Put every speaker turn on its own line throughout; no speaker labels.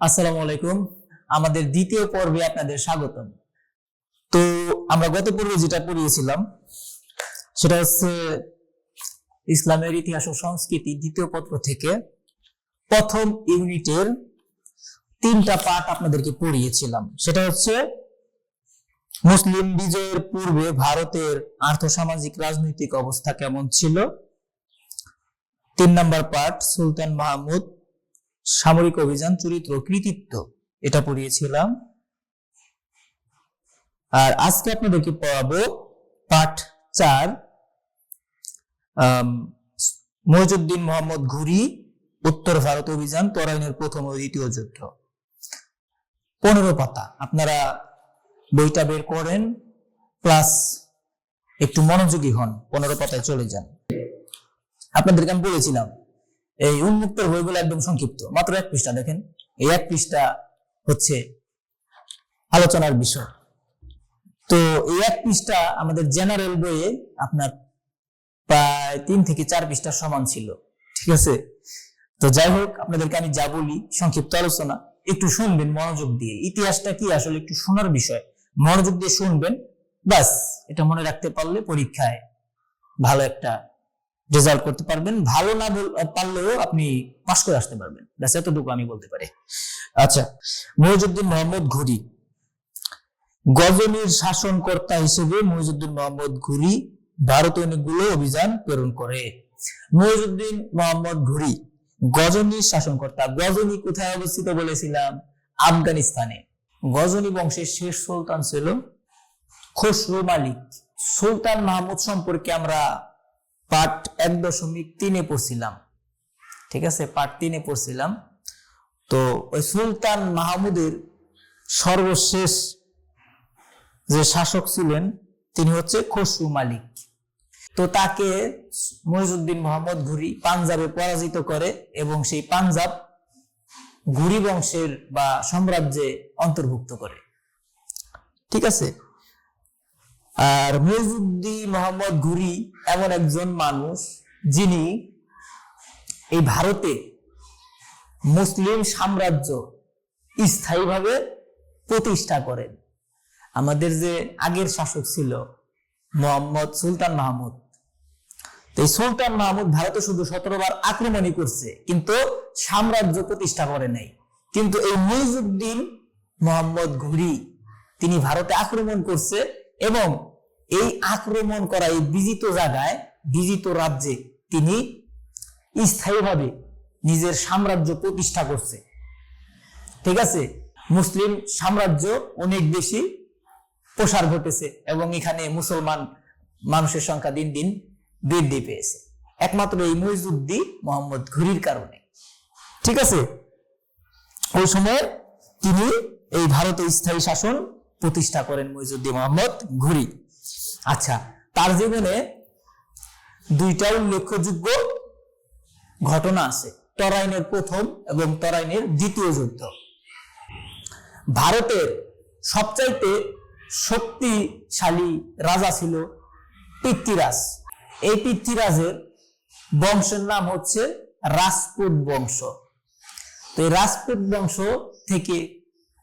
আসসালামু আলাইকুম। আমাদের দ্বিতীয় পর্বে আপনাদের স্বাগতম। তো আমরা গত পর্বে যেটা পড়িয়েছিলাম, সেটা হচ্ছে ইসলামের ইতিহাস ও সংস্কৃতি দ্বিতীয় পত্র থেকে প্রথম ইউনিটের তিনটা পার্ট আপনাদেরকে পড়িয়েছিলাম। সেটা হচ্ছে মুসলিম বিজয়ের পূর্বে ভারতের আর্থসামাজিক রাজনৈতিক অবস্থা কেমন ছিল? তিন নাম্বার পার্ট সুলতান মাহমুদ সামরিক অভিযান, চরিত্র, কৃতিত্ব, এটা পড়িয়েছিলাম। আর আজকে আপনাদেরকে পড়াবো পাঠ চার মহিজুদ্দিন মোহাম্মদ ঘুরি, উত্তর ভারত অভিযান, তরাইনের প্রথম ও দ্বিতীয় যুদ্ধ। পনেরো পাতা, আপনারা বইটা বের করেন প্লাস একটু মনোযোগী হন, পনেরো পাতায় চলে যান। আপনাদেরকে আমি বলেছিলাম এই উন্মুক্ত বইগুলো একদম সংক্ষিপ্ত। মাত্র এক পৃষ্ঠা, দেখেন। এই এক পৃষ্ঠা হচ্ছে আলোচনার বিষয়। তো এই এক পৃষ্ঠা আমাদের জেনারেল বইয়ে আপনার প্রায় তিন থেকে চার পৃষ্ঠার সমান ছিল। ঠিক আছে? তো যাই হোক, আপনাদেরকে আমি যা বলি, সংক্ষিপ্ত আলোচনা, একটু শুনবেন মনোযোগ দিয়ে। ইতিহাসটা কি? আসলে একটু শোনার বিষয়। মনোযোগ দিয়ে শুনবেন, ব্যাস, এটা মনে রাখতে পারলে পরীক্ষায় ভালো একটা রেজাল্ট করতে পারবেন। ভালো না পারলেও আপনি পাশ করে আসতে পারবেন। ব্যাস এতটুকু আমি বলতে পারি। আচ্ছা মহিজুদ্দিন মোহাম্মদ ঘুরি। গজনীর শাসনকর্তা হিসেবে মহিজুদ্দিন মোহাম্মদ ঘুরি ভারতে অনেকগুলো অভিযান প্রেরণ করে। মহিজুদ্দিন মোহাম্মদ ঘুরি গজনীর শাসনকর্তা। গজনী কোথায় অবস্থিত বলেছিলাম? আফগানিস্তানে। গজনী বংশের শেষ সুলতান ছিল খসরু মালিক। সুলতান মাহমুদ সম্পর্কে আমরা পার্ট এক দশমিক তিনে পড়ছিলাম। ঠিক আছে? পার্ট তিনে পড়ছিলাম। তো ওই সুলতান মাহমুদের সর্বশেষ যে শাসক ছিলেন, তিনি হচ্ছে খসরু মালিক। তো তাকে মহিজুদ্দিন মোহাম্মদ ঘুরি পাঞ্জাবে পরাজিত করে এবং সেই পাঞ্জাব ঘুরি বংশের বা সাম্রাজ্যে অন্তর্ভুক্ত করে। ঠিক আছে? আর মহিজুদ্দিন মোহাম্মদ ঘুরি এমন একজন মানুষ যিনি এই ভারতে মুসলিম সাম্রাজ্য স্থায়ীভাবে প্রতিষ্ঠা করেন। আমাদের যে আগের শাসক ছিল মোহাম্মদ সুলতান মাহমুদ। এই সুলতান মাহমুদ ভারতে শুধু সতেরো বার আক্রমণই করছে, কিন্তু সাম্রাজ্য প্রতিষ্ঠা করে নাই। কিন্তু এই মহিজুদ্দিন মোহাম্মদ ঘুরি, তিনি ভারতে আক্রমণ করছে এবং এই আক্রমণ করা এই বিজিত জায়গায়, বিজিত রাজ্যে তিনি স্থায়ীভাবে নিজের সাম্রাজ্য প্রতিষ্ঠা করছে। ঠিক আছে? মুসলিম সাম্রাজ্য অনেক বেশি প্রসার ঘটেছে এবং এখানে মুসলমান মানুষের সংখ্যা দিন দিন বৃদ্ধি পেয়েছে। একমাত্র এই মহিজুদ্দিন মোহাম্মদ ঘুরির কারণে। ঠিক আছে? ওই সময় তিনি এই ভারতে স্থায়ী শাসন প্রতিষ্ঠা করেন মহিজুদ্দিন মোহাম্মদ ঘুরি। আচ্ছা তার জীবনে দুইটা উল্লেখযোগ্য ঘটনা আছে। তরাইনের প্রথম এবং তরাইনের দ্বিতীয় যুদ্ধ। ভারতের সবচাইতে শক্তিশালী রাজা ছিল পৃথ্বীরাজ। এই পৃথ্বীরাজের বংশের নাম হচ্ছে রাজপুত বংশ। তো এই রাজপুত বংশ থেকে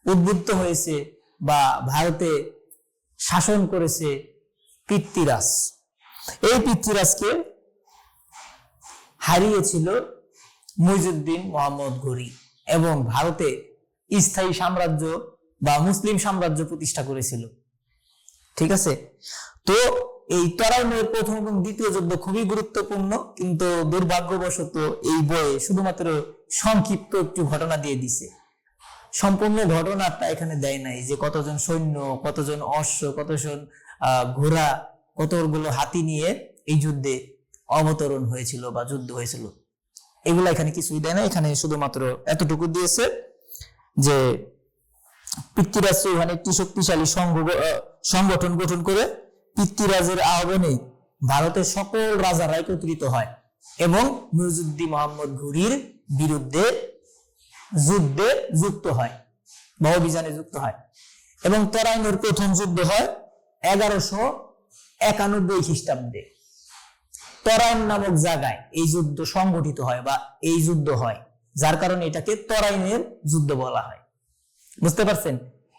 উদ্বুদ্ধ হয়েছে বা ভারতে শাসন করেছে পৃথ্বীরাজ এই পৃথ্বীরাজকে হারিয়েছিল মুইজুদ্দিন মোহাম্মদ ঘুরি এবং ভারতে স্থায়ী সাম্রাজ্য বা মুসলিম সাম্রাজ্য প্রতিষ্ঠা করেছিল। ঠিক আছে? তো এই তরাইনের প্রথম এবং দ্বিতীয় যুদ্ধ খুবই গুরুত্বপূর্ণ, কিন্তু দুর্ভাগ্যবশত এই বইয়ে শুধুমাত্র সংক্ষিপ্ত একটু ঘটনা দিয়ে দিছে। সম্পূর্ণ ঘটনাটা এখানে দেয় নাই যে কতজন সৈন্য, কতজন অশ্ব, কতজন ঘোড়া, কতগুলো হাতি নিয়ে এই যুদ্ধে অবতরণ হয়েছিল বা যুদ্ধ হয়েছিল। এগুলো এখানে কিছুই দেয় না এখানে শুধুমাত্র এতটুকু দিয়েছে যে পৃথ্বীরাজ চৌহান একটি শক্তিশালী সংগঠন গঠন করে পৃথ্বীরাজের আহ্বানে ভারতের সকল রাজারা একত্রিত হয় এবং মুইজুদ্দিন মোহাম্মদ ঘুরির বিরুদ্ধে যুদ্ধে যুক্ত হয় বা অভিযানে যুক্ত হয়। এবং তরাইনের প্রথম যুদ্ধ হয় এগারোশো একানব্বই খ্রিস্টাব্দে। তরাইন নামক জায়গায় এই যুদ্ধ সংগঠিত হয় বা এই যুদ্ধ হয়, যার কারণে এটাকে তরাইনের যুদ্ধ বলা হয়। বুঝতে পারছেন?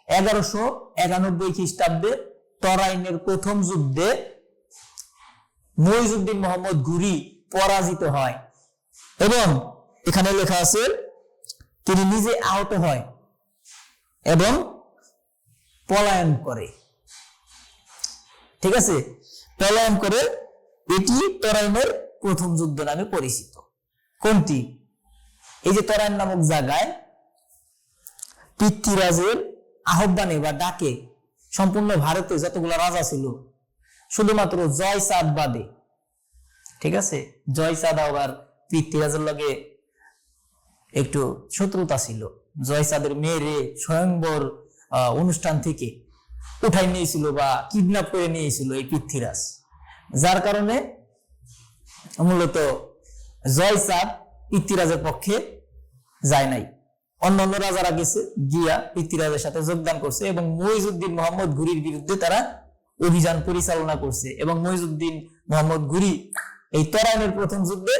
এগারোশো একানব্বই খ্রিস্টাব্দে তরাইনের প্রথম যুদ্ধে মহিজুদ্দিন মোহাম্মদ ঘুরি পরাজিত হয়। এবং এখানে লেখা আছে তিনি নিজে আহত হয় এবং পলায়ন করে। ঠিক আছে? পলায়ন করে এটি তরাইনের প্রথম যুদ্ধ নামে পরিচিত। কোনটি? এই যে তরাইন নামক জায়গায় পৃথ্বীরাজের আহ্বানে বা ডাকে সম্পূর্ণ ভারতে যতগুলো রাজা ছিল, শুধুমাত্র জয়সাদ বাদে। ঠিক আছে? জয়সাদ আবার পৃথ্বীরাজের লগে একটু শত্রুতা ছিল। জয়সাদের মেয়েরে স্বয়ংবর অনুষ্ঠান থেকে উঠাই নিয়েছিল বা কিডন্যাপ করে নিয়েছিল এই পৃথ্বীরাজ। যার কারণে মূলত জয়সাদ পৃথ্বীরাজের পক্ষে যায় নাই। অন্যান্য রাজারা গেছে, গিয়া পৃথ্বীরাজের সাথে যোগদান করছে এবং মহিজুদ্দিন মোহাম্মদ ঘুরির বিরুদ্ধে তারা অভিযান পরিচালনা করছে এবং মহিজুদ্দিন মোহাম্মদ ঘুরি এই তরাইনের প্রথম যুদ্ধে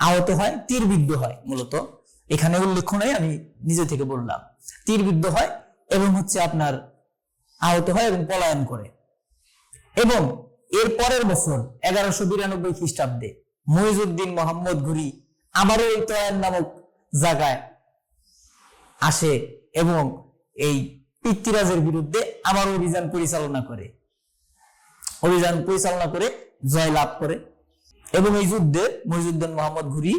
আহত হয়, তীরবিদ্ধ হয় মূলত। এখানে উল্লেখ নেই, আমি নিজে থেকে বললাম। তীরবিদ্ধ হয় এবং হচ্ছে আপনার আহত হয় এবং পলায়ন করে। এবং এর পরের বছর, এগারোশো বিরানব্বই খ্রিস্টাব্দে, মহিজুদ্দিন মোহাম্মদ ঘুরি আবারও এই তয়ান নামক জায়গায় আসে এবং এই পৃথ্বীরাজের বিরুদ্ধে আবার অভিযান পরিচালনা করে। অভিযান পরিচালনা করে জয় লাভ করে। এবং এই যুদ্ধে মহিজুদ্দিন মোহাম্মদ ঘুরি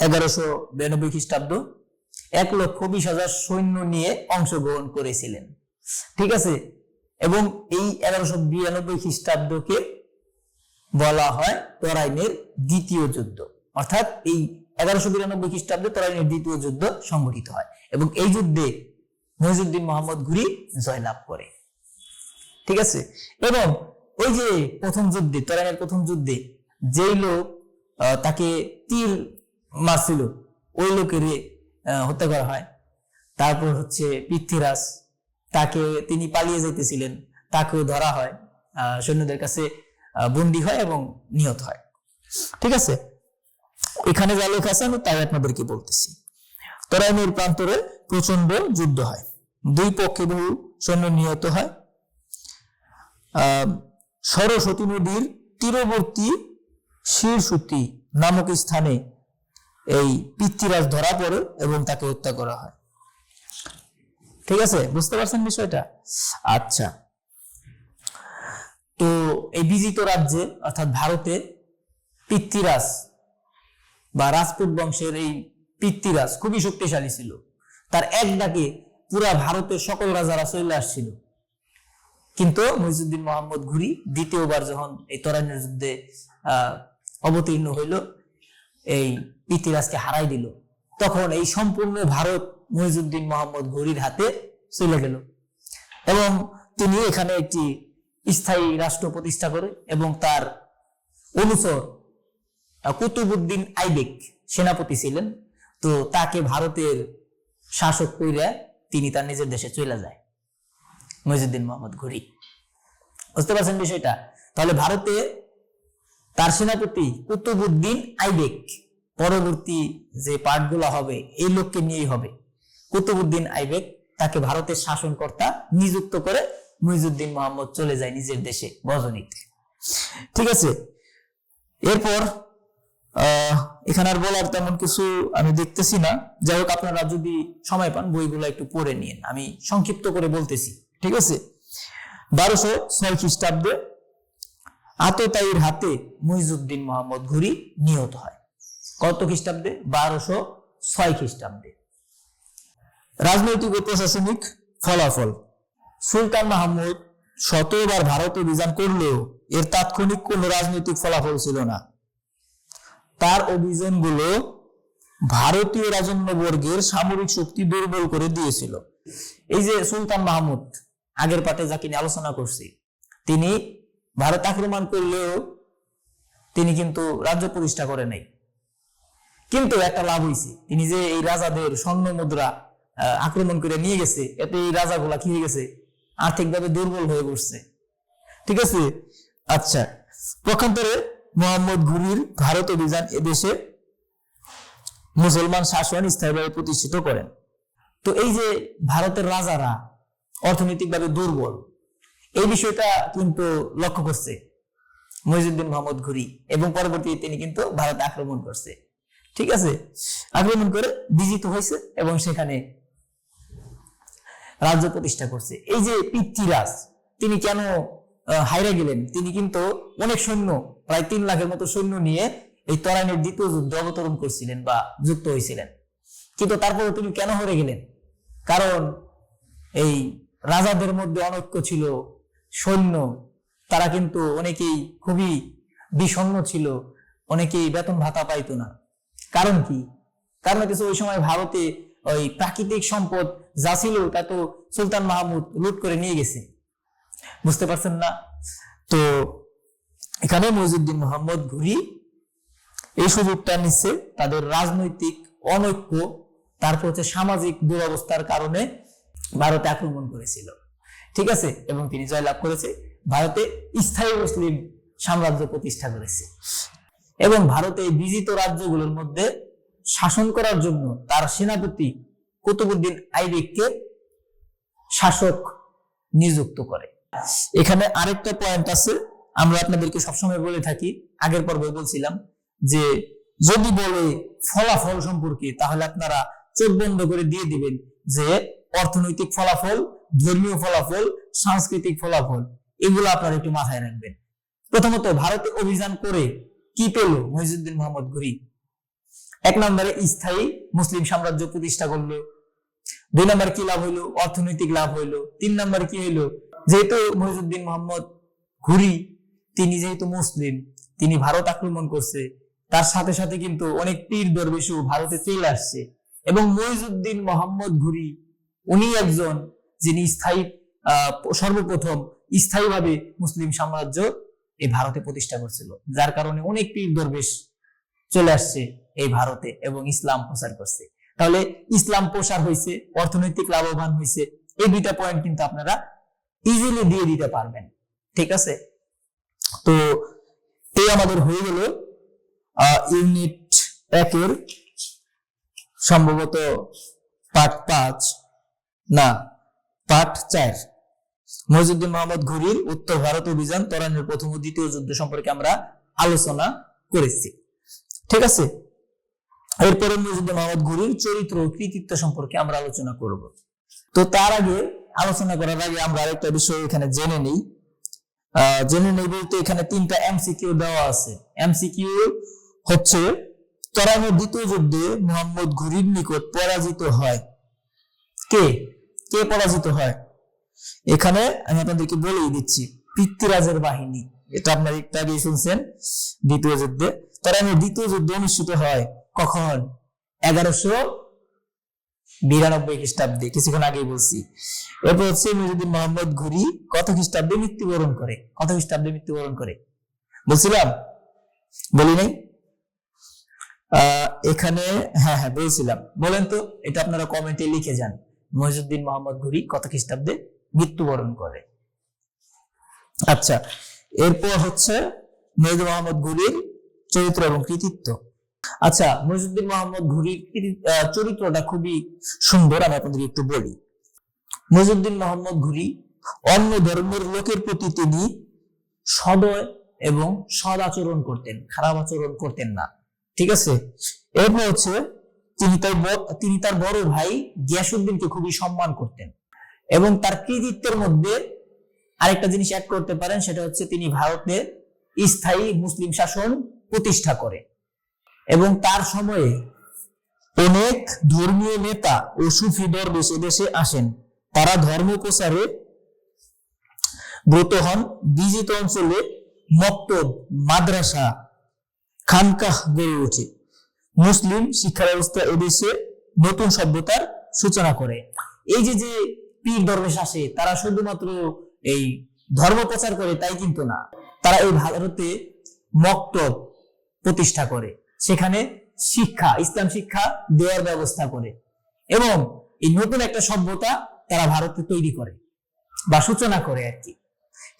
এগারোশো বিরানব্বই খ্রিস্টাব্দ এক লক্ষ বিশ হাজার সৈন্য নিয়ে অংশগ্রহণ করেছিলেন। ঠিক আছে? এবং এই এগারোশো বিরানব্বই খ্রিস্টাব্দকে বলা হয় তরাইনের দ্বিতীয় যুদ্ধ। অর্থাৎ এই এগারোশো বিরানব্বই খ্রিস্টাব্দে তরাইনের দ্বিতীয় যুদ্ধ সংঘটিত হয় এবং এই যুদ্ধে মহিজুদ্দিন মোহাম্মদ ঘুরি জয়লাভ করে। ঠিক আছে? এবং ওই যে প্রথম যুদ্ধে তরাইনের প্রথম যুদ্ধে যেই লোক তাকে তীর মারছিল ওই লোকের হত্যা করা হয়। তারপর হচ্ছে পৃথ্বীরাজ তাকে তিনি পালিয়ে যেতেছিলেন তাকেও ধরা হয় সৈন্যদের কাছে বন্দী হয় এবং নিহত হয়। ঠিক আছে? এখানে যা লেখা আছে আমি তাই আপনাদেরকে বলতেছি। তরাইনের প্রান্তরে প্রচণ্ড যুদ্ধ হয়। দুই পক্ষে বহু সৈন্য নিহত হয়। আহ, সরস্বতী নদীর তীরবর্তী শিরসুতি নামক স্থানে এই পিতৃরাজ ধরা পড়ে এবং তাকে হত্যা করা হয়। ঠিক আছে? বুঝতে পারছেন বিষয়টা? আচ্ছা। তো এই বিজিত রাজ্যে, অর্থাৎ ভারতে পিতৃরাজ বা রাজপুত বংশের এই পিতৃরাজ খুবই শক্তিশালী ছিল। তার এক ডাকে পুরা ভারতের সকল রাজারা চলে আসছিল। কিন্তু মহিজুদ্দিন মোহাম্মদ ঘুরি দ্বিতীয়বার যখন এই তরাইনের যুদ্ধে অবতীর্ণ হইল, এই পৃথ্বীরাজকে হারাই দিল, তখন এই সম্পূর্ণ ভারত মহিজুদ্দিন মোহাম্মদ ঘুরির হাতে চলে গেল। এবং তিনি এখানে একটি স্থায়ী রাষ্ট্র প্রতিষ্ঠা করে এবং তার অনুচর কুতুবুদ্দিন আইবেক সেনাপতি ছিলেন। তো তাকে ভারতের শাসক কইরা তিনি তার নিজের দেশে চলে যায়। মহিজুদ্দিন মোহাম্মদ ঘুরি। বুঝতে পারছেন বিষয়টা? তাহলে ভারতে তার সেনাপতি কুতুবুদ্দিন আইবেক পরবর্তী যে পাঠগুলো হবে, এই লোককে নিয়েই হবে। কুতুবুদ্দিন আইবেক তাকে ভারতের শাসনকর্তা নিযুক্ত করে মহিজুদ্দিন মোহাম্মদ চলে যায় নিজের দেশে গজনীতে ঠিক আছে? এরপর এখানে আর বলার তেমন কিছু আমি দেখতেছি না। যাই হোক, আপনারা যদি সময় পান, বইগুলো একটু পড়ে নিন আমি সংক্ষিপ্ত করে বলতেছি। ঠিক আছে? বারোশো ছয় খ্রিস্টাব্দে আততায়ীর হাতে মুইজুদ্দিন মোহাম্মদ ঘুরি নিহত হয়। কত খ্রিস্টাব্দে? বারোশো ছয় খ্রিস্টাব্দে। রাজনৈতিক ও প্রশাসনিক ফলাফল। সুলতান মাহমুদ শতবার ভারত অভিযান করলেও এর তাৎক্ষণিক কোনো রাজনৈতিক ফলাফল ছিল না। তার অভিযানগুলো ভারতীয় রাজন্যবর্গের সামরিক শক্তি দুর্বল করে দিয়েছিল। এই যে সুলতান মাহমুদ আগের পাঠে যাকে নিয়ে আলোচনা করছি, তিনি ভারত আক্রমণ করলেও তিনি কিন্তু রাজ্য প্রতিষ্ঠা করে নাই। কিন্তু একটা লাভ হয়েছে তিনি যে এই রাজাদের স্বর্ণ মুদ্রা আক্রমণ করে নিয়ে গেছে, এতে এই রাজাগুলা কি হয়ে গেছে? আর্থিকভাবে দুর্বল হয়ে পড়ছে। ঠিক আছে? আচ্ছা পক্ষান্তরে মোহাম্মদ ঘুরির ভারত অভিযান এদেশে মুসলমান শাসন স্থায়ীভাবে প্রতিষ্ঠিত করেন। তো এই যে ভারতের রাজারা অর্থনৈতিকভাবে দুর্বল। এই বিষয়টা কিন্তু লক্ষ্য করছে মহিজুদ্দিন মোহাম্মদ ঘুরি এবং পরবর্তীতে তিনি কিন্তু ভারতে আক্রমণ করছে। ঠিক আছে? আক্রমণ করে বিজিত হয়েছে এবং সেখানে রাজ্য প্রতিষ্ঠা করছে। এই যে পৃথ্বীরাজ তিনি কেন হাইরা গেলেন? তিনি কিন্তু অনেক সৈন্য, প্রায় তিন লাখের মতো সৈন্য নিয়ে এই তরাইনের দ্বিতীয় যুদ্ধে অবতরণ করছিলেন বা যুক্ত হয়েছিলেন। কিন্তু তারপরে তিনি কেন হেরে গেলেন? কারণ এই রাজাদের মধ্যে অনৈক্য ছিল, সৈন্য। তারা কিন্তু অনেকেই খুবই বিষণ্ণ ছিল, অনেকেই বেতন ভাতা পাইতো না। কারণ কি? কারণ হচ্ছে ওই সময় ভারতে ওই প্রাকৃতিক সম্পদ যা ছিল তা তো সুলতান মাহমুদ লুট করে নিয়ে গেছে। বুঝতে পারছেন না? তো এখানে মজিউদ্দিন মোহাম্মদ ঘুরি এই সুযোগটা নিচ্ছে, তাদের রাজনৈতিক অনৈক্য, তারপর হচ্ছে সামাজিক দুরবস্থার কারণে ভারতে আক্রমণ করেছিল। ঠিক আছে? এবং তিনি জয়লাভ করেছে। ভারতে স্থায়ী মুসলিম সাম্রাজ্য প্রতিষ্ঠা করেছে। এবং ভারতে বিজিত রাজ্যগুলোর মধ্যে শাসন করার জন্য তার সেনাপতি কুতুবুদ্দিন আইবেককে শাসক নিযুক্ত করে। এখানে আরেকটা পয়েন্ট আছে। আমরা আপনাদেরকে সবসময় বলে থাকি, আগের পর্বে বলছিলাম যে যদি বলে ফলাফল সম্পর্কে তাহলে আপনারা চোখ বন্ধ করে দিয়ে দিবেন যে অর্থনৈতিক ফলাফল, ধর্মীয় ফলাফল, সাংস্কৃতিক ফলাফল, এগুলো আপনারা একটু মাথায় রাখবেন। প্রথমত, ভারতে অভিযান করে কি পেল মহিজুদ্দিন মোহাম্মদ ঘুরি এক নম্বরে, স্থায়ী মুসলিম সাম্রাজ্য প্রতিষ্ঠা করল। দুই নম্বর, কি লাভ হইল? অর্থনৈতিক লাভ হইল। তিন নম্বর, কি হইল? যেহেতু মহিজুদ্দিন মোহাম্মদ ঘুরি, তিনি যেহেতু মুসলিম, তিনি ভারত আক্রমণ করছে, তার সাথে সাথে কিন্তু অনেক পীর দরবেশও ভারতে চলে আসছে। এবং মহিজুদ্দিন মোহাম্মদ ঘুরি উনি একজন যিনি স্থায়ী সর্বপ্রথম স্থায়ীভাবে মুসলিম সাম্রাজ্য এই ভারতে প্রতিষ্ঠা করছিল। যার কারণে অনেক পীর দরবেশ চলে আসছে এই ভারতে এবং ইসলাম প্রচার করছে। তাহলে ইসলাম প্রসার হয়েছে, অর্থনৈতিক লাভবান হয়েছে, এই দুইটা পয়েন্ট কিন্তু আপনারা ইজিলি দিয়ে দিতে পারবেন। ঠিক আছে? তো এই আমাদের হয়ে গেল ইউনিট একের সম্ভবত পার্ট পাঁচ। না পার্ট চার। মহিজুদ্দিন মোহাম্মদ ঘুরির উত্তর ভারত অভিযান তরানের প্রথম ও দ্বিতীয় যুদ্ধ সম্পর্কে আমরা আলোচনা করেছি। ঠিক আছে? এরপরে মহিজুদ্দিন মোহাম্মদ ঘুরির চরিত্র ও কৃতিত্ব সম্পর্কে আমরা আলোচনা করব। তো তার আগে আলোচনা করার আগে আমরা আরেকটা বিষয় এখানে জেনে নিই। জেনে নেই বলতে এখানে তিনটা এমসিকিউ দেওয়া আছে। এমসিকিউ হচ্ছে তরানের দ্বিতীয় যুদ্ধে মোহাম্মদ ঘুরির নিকট পরাজিত হয়। কে? কে পরাজিত হয়? এখানে আমি আপনাদেরকে বলেই দিচ্ছি, পৃথ্বীরাজের বাহিনী। এটা আপনার একটু আগে শুনছেন, দ্বিতীয় যুদ্ধে। তরানের দ্বিতীয় যুদ্ধ অনুষ্ঠিত হয় কখন? এগারোশো বিরানব্বই খ্রিস্টাব্দে, কিছুক্ষণ আগেই বলছি। এরপর হচ্ছে মিরুদ্দিন মোহাম্মদ ঘুরি কত খ্রিস্টাব্দে মৃত্যুবরণ করে? কত খ্রিস্টাব্দে মৃত্যুবরণ করে? বলছিলাম? বলি নাই? এখানে হ্যাঁ হ্যাঁ বলছিলাম। বলেন তো, এটা আপনারা কমেন্টে লিখে যান। মহিজুদ্দিন মোহাম্মদ ঘুরি কত খ্রিস্টাব্দে মৃত্যুবরণ করে। আচ্ছা এরপর হচ্ছে মেহেদি মোহাম্মদ ঘুরির চরিত্র এবং কৃতিত্ব। আচ্ছা মহিজুদ্দিন মোহাম্মদ ঘুরির চরিত্রটা খুবই সুন্দর, আমি আপনাদের একটু বলি। মহিজুদ্দিন মোহাম্মদ ঘুরি অন্য ধর্মের লোকের প্রতি তিনি সদয় এবং সদ আচরণ করতেন, খারাপ আচরণ করতেন না। ঠিক আছে? এরপর হচ্ছে তিনি তার তিনি তার বড় ভাই গিয়াসুদ্দিনকে খুবই সম্মান করতেন। এবং তার কৃতিত্বের মধ্যে আরেকটা জিনিস অ্যাড করতে পারেন, সেটা হচ্ছে তিনি ভারতে স্থায়ী মুসলিম শাসন প্রতিষ্ঠা করে। এবং তার সময়ে অনেক ধর্মীয় নেতা ও সুফি দরবেশ দেশে আসেন। তারা ধর্ম প্রচারে ব্রত হন। বিজিত অঞ্চলে মক্তব, মাদ্রাসা, খানকাহ গড়ে ওঠে। মুসলিম শিক্ষা ব্যবস্থা এদেশে নতুন সভ্যতার সূচনা করে। এই যে যে পীর দরবেশ আসে, তারা শুধুমাত্র এই ধর্ম প্রচার করে, তাই কিন্তু না। তারা এই ভারতে মক্তব প্রতিষ্ঠা করে। সেখানে শিক্ষা, ইসলাম শিক্ষা দেওয়ার ব্যবস্থা করে। এবং এই নতুন একটা সভ্যতা তারা ভারতে তৈরি করে বা সূচনা করে আর কি।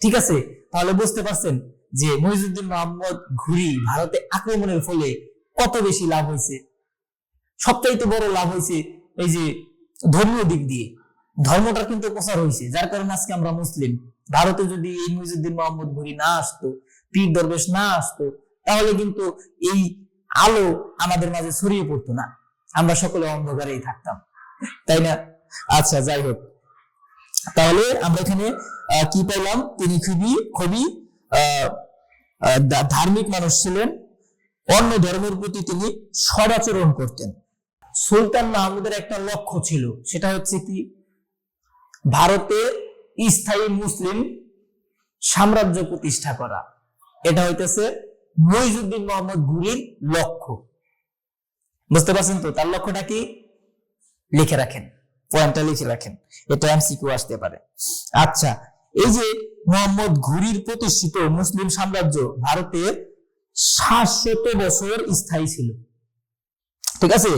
ঠিক আছে? তাহলে বুঝতে পারছেন যে মহিজুদ্দিন মোহাম্মদ ঘুরি ভারতে আক্রমণের ফলে কত বেশি লাভ হয়েছে? সবচাইতে বড় লাভ হয়েছে এই যে ধর্মীয় দিক দিয়ে। ধর্মটা কিন্তু প্রচার হয়েছে, যার কারণে আজকে আমরা মুসলিম। ভারতে যদি এই মুইজুদ্দিন মোহাম্মদ ঘুরি না আসতো, পীর দরবেশ না আসতো, তাহলে কিন্তু এই আলো আমাদের মাঝে ছড়িয়ে পড়তো না। আমরা সকলে অন্ধকারেই থাকতাম, তাই না? আচ্ছা যাই হোক। তাহলে আমরা এখানে কি পাইলাম? তিনি খুবই খুবই ধার্মিক মানুষ ছিলেন। অন্য ধর্মের প্রতি তিনি সদাচরণ করতেন। সুলতান মাহমুদের একটা লক্ষ্য ছিল, সেটা হচ্ছে কি? ভারতে স্থায়ী মুসলিম সাম্রাজ্য প্রতিষ্ঠা করা। এটা হইতেছে মইজুদ্দিন মোহাম্মদ ঘুরির লক্ষ্য। বুঝতে পারছেন তো? তার লক্ষ্যটা কি? লিখে রাখেন পয়েন্টটা লিখে রাখেন। এটা এমসিকিউ আসতে পারে। আচ্ছা এই যে মোহাম্মদ ঘুরির প্রতিষ্ঠিত মুসলিম সাম্রাজ্য ভারতে সাতশত বছর স্থায়ী ছিল। ঠিক আছে?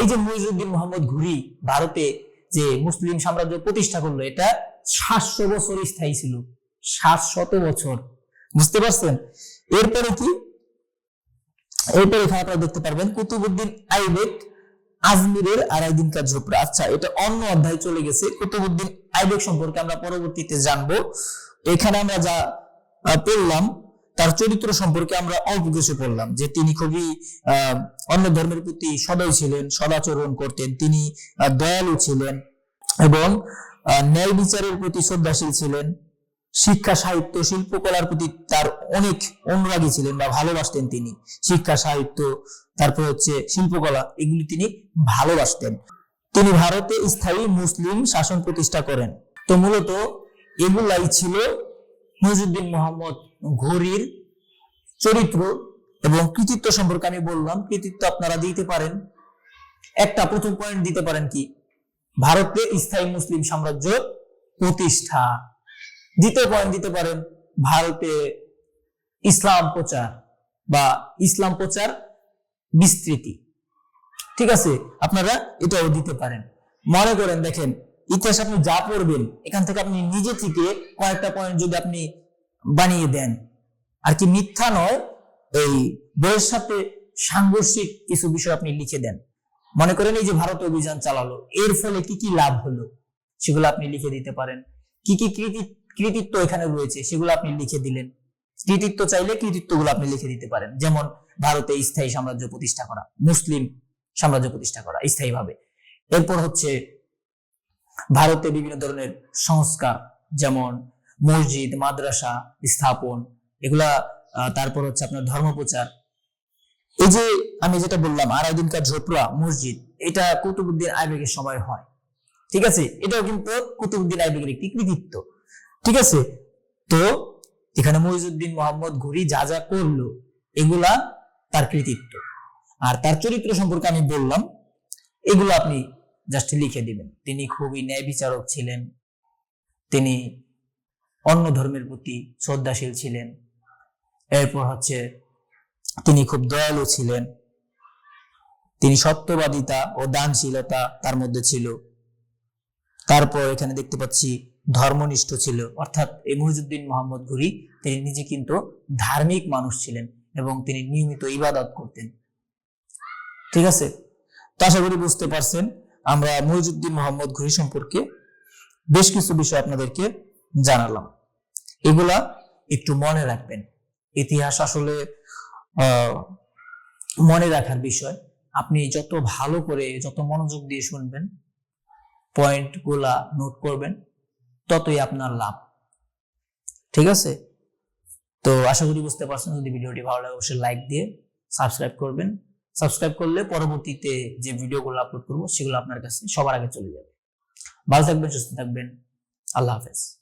এই যে মুইজুদ্দিন মোহাম্মদ ঘুরি ভারতে যে মুসলিম সাম্রাজ্য প্রতিষ্ঠা করল, এটা সাতশো বছর স্থায়ী ছিল। সাতশত বছর। বুঝতে পারছেন? এরপরে কি? এরপরে এখানে আপনারা দেখতে পারবেন কুতুবুদ্দিন আইবেক আজমিরের আড়াই দিন কাজ ঝোপড়া আচ্ছা এটা অন্য অধ্যায় চলে গেছে। কুতুবুদ্দিন আইবেক সম্পর্কে আমরা পরবর্তীতে জানব। এখানে আমরা যা পড়লাম তার চরিত্র সম্পর্কে আমরা অল্প কিছু পড়লাম যে তিনি খুবই অন্য ধর্মের প্রতি সদয় ছিলেন, সদাচরণ করতেন, তিনি দয়ালু ছিলেন এবং ন্যায় বিচারের প্রতি শ্রদ্ধাশীল ছিলেন, শিক্ষা, সাহিত্য, শিল্পকলার প্রতি তার অনেক অনুরাগী ছিলেন বা ভালোবাসতেন তিনি। শিক্ষা, সাহিত্য, তারপর হচ্ছে শিল্পকলা, এগুলি তিনি ভালোবাসতেন। তিনি ভারতে স্থায়ী মুসলিম শাসন প্রতিষ্ঠা করেন। তো মূলত এগুলাই ছিল মহিজুদ্দিন মোহাম্মদ ঘড়ির চরিত্র এবং কৃতিত্ব সম্পর্কে আমি বললাম, কৃতিত্ব আপনারা দিতে পারেন। একটা প্রথম পয়েন্ট দিতে পারেন কি? ভারতে স্থায়ী মুসলিম সাম্রাজ্য প্রতিষ্ঠা। দ্বিতীয় পয়েন্ট দিতে পারেন ভারতে ইসলাম প্রচার বা ইসলাম প্রচার বিস্তৃতি। ঠিক আছে? আপনারা এটাও দিতে পারেন। মনে করেন, দেখেন, ইতিহাস আপনি যা পড়বেন, এখান থেকে আপনি নিজে থেকে কয়েকটা পয়েন্ট যদি আপনি বানিয়ে দেন। আর কি মিথ্যা নয়, এই বইয়ের সাথে সাংঘর্ষিক কিছু বিষয় আপনি লিখে দেন। মনে করেন এই যে ভারত অভিযান চালালো, এর ফলে কি কি লাভ হলো, সেগুলো আপনি লিখে দিতে পারেন। কি কি কৃতিত্ব এখানে রয়েছে, সেগুলো আপনি লিখে দিলেন। কৃতিত্ব চাইলে কৃতিত্বগুলো আপনি লিখে দিতে পারেন। যেমন ভারতে স্থায়ী সাম্রাজ্য প্রতিষ্ঠা করা, মুসলিম সাম্রাজ্য প্রতিষ্ঠা করা, স্থায়ীভাবে। এরপর হচ্ছে ভারতে বিভিন্ন ধরনের সংস্কার, যেমন মসজিদ, মাদ্রাসা, স্থাপন, এগুলা তারপর হচ্ছে আপনার ধর্মপ্রচার। এই যে আমি যেটা বললাম আড়াই দিনকার ঝোপড়া মসজিদ, এটা কুতুবুদ্দিন আইবেগের সময় হয়। ঠিক আছে? এটাও কিন্তু কুতুবুদ্দিন আইবেগের একটি কৃতিত্ব। ঠিক আছে? তো এখানে মহিজুদ্দিন মোহাম্মদ ঘুরি যা যা করল, এগুলা তার কৃতিত্ব। আর তার চরিত্র সম্পর্কে আমি বললাম, এগুলো আপনি জাস্ট লিখে দিবেন। তিনি খুবই ন্যায় বিচারক ছিলেন। তিনি অন্য ধর্মের প্রতি শ্রদ্ধাশীল ছিলেন। এরপর হচ্ছে তিনি খুব দয়ালু ছিলেন। তিনি সত্যবাদিতা ও দানশীলতা তার মধ্যে ছিল। তারপর এখানে দেখতে পাচ্ছি ধর্মনিষ্ঠ ছিল। অর্থাৎ এই মহিজুদ্দিন মোহাম্মদ ঘুরি তিনি নিজে কিন্তু ধার্মিক মানুষ ছিলেন এবং তিনি নিয়মিত ইবাদত করতেন। ঠিক আছে? তো আশা করি বুঝতে পারছেন, আমরা মহিজুদ্দিন মোহাম্মদ ঘুরি সম্পর্কে বেশ কিছু বিষয় আপনাদেরকে জানালাম। এগুলা একটু মনে রাখবেন। ইতিহাস আসলে মনে রাখার বিষয়। আপনি যত ভালো করে, যত মনোযোগ দিয়ে শুনবেন পয়েন্টগুলা নোট করবেন, ততই আপনার লাভ। ঠিক আছে? তো আশা করি বুঝতে পারছেন। যদি ভিডিওটি ভালো লাগে, অবশ্যই লাইক দিয়ে সাবস্ক্রাইব করবেন। সাবস্ক্রাইব করলে পরবর্তীতে যে ভিডিওগুলো আপলোড করব, সেগুলো আপনার কাছে সবার আগে চলে যাবে। ভালো থাকবেন, সুস্থ থাকবেন। আল্লাহ হাফেজ।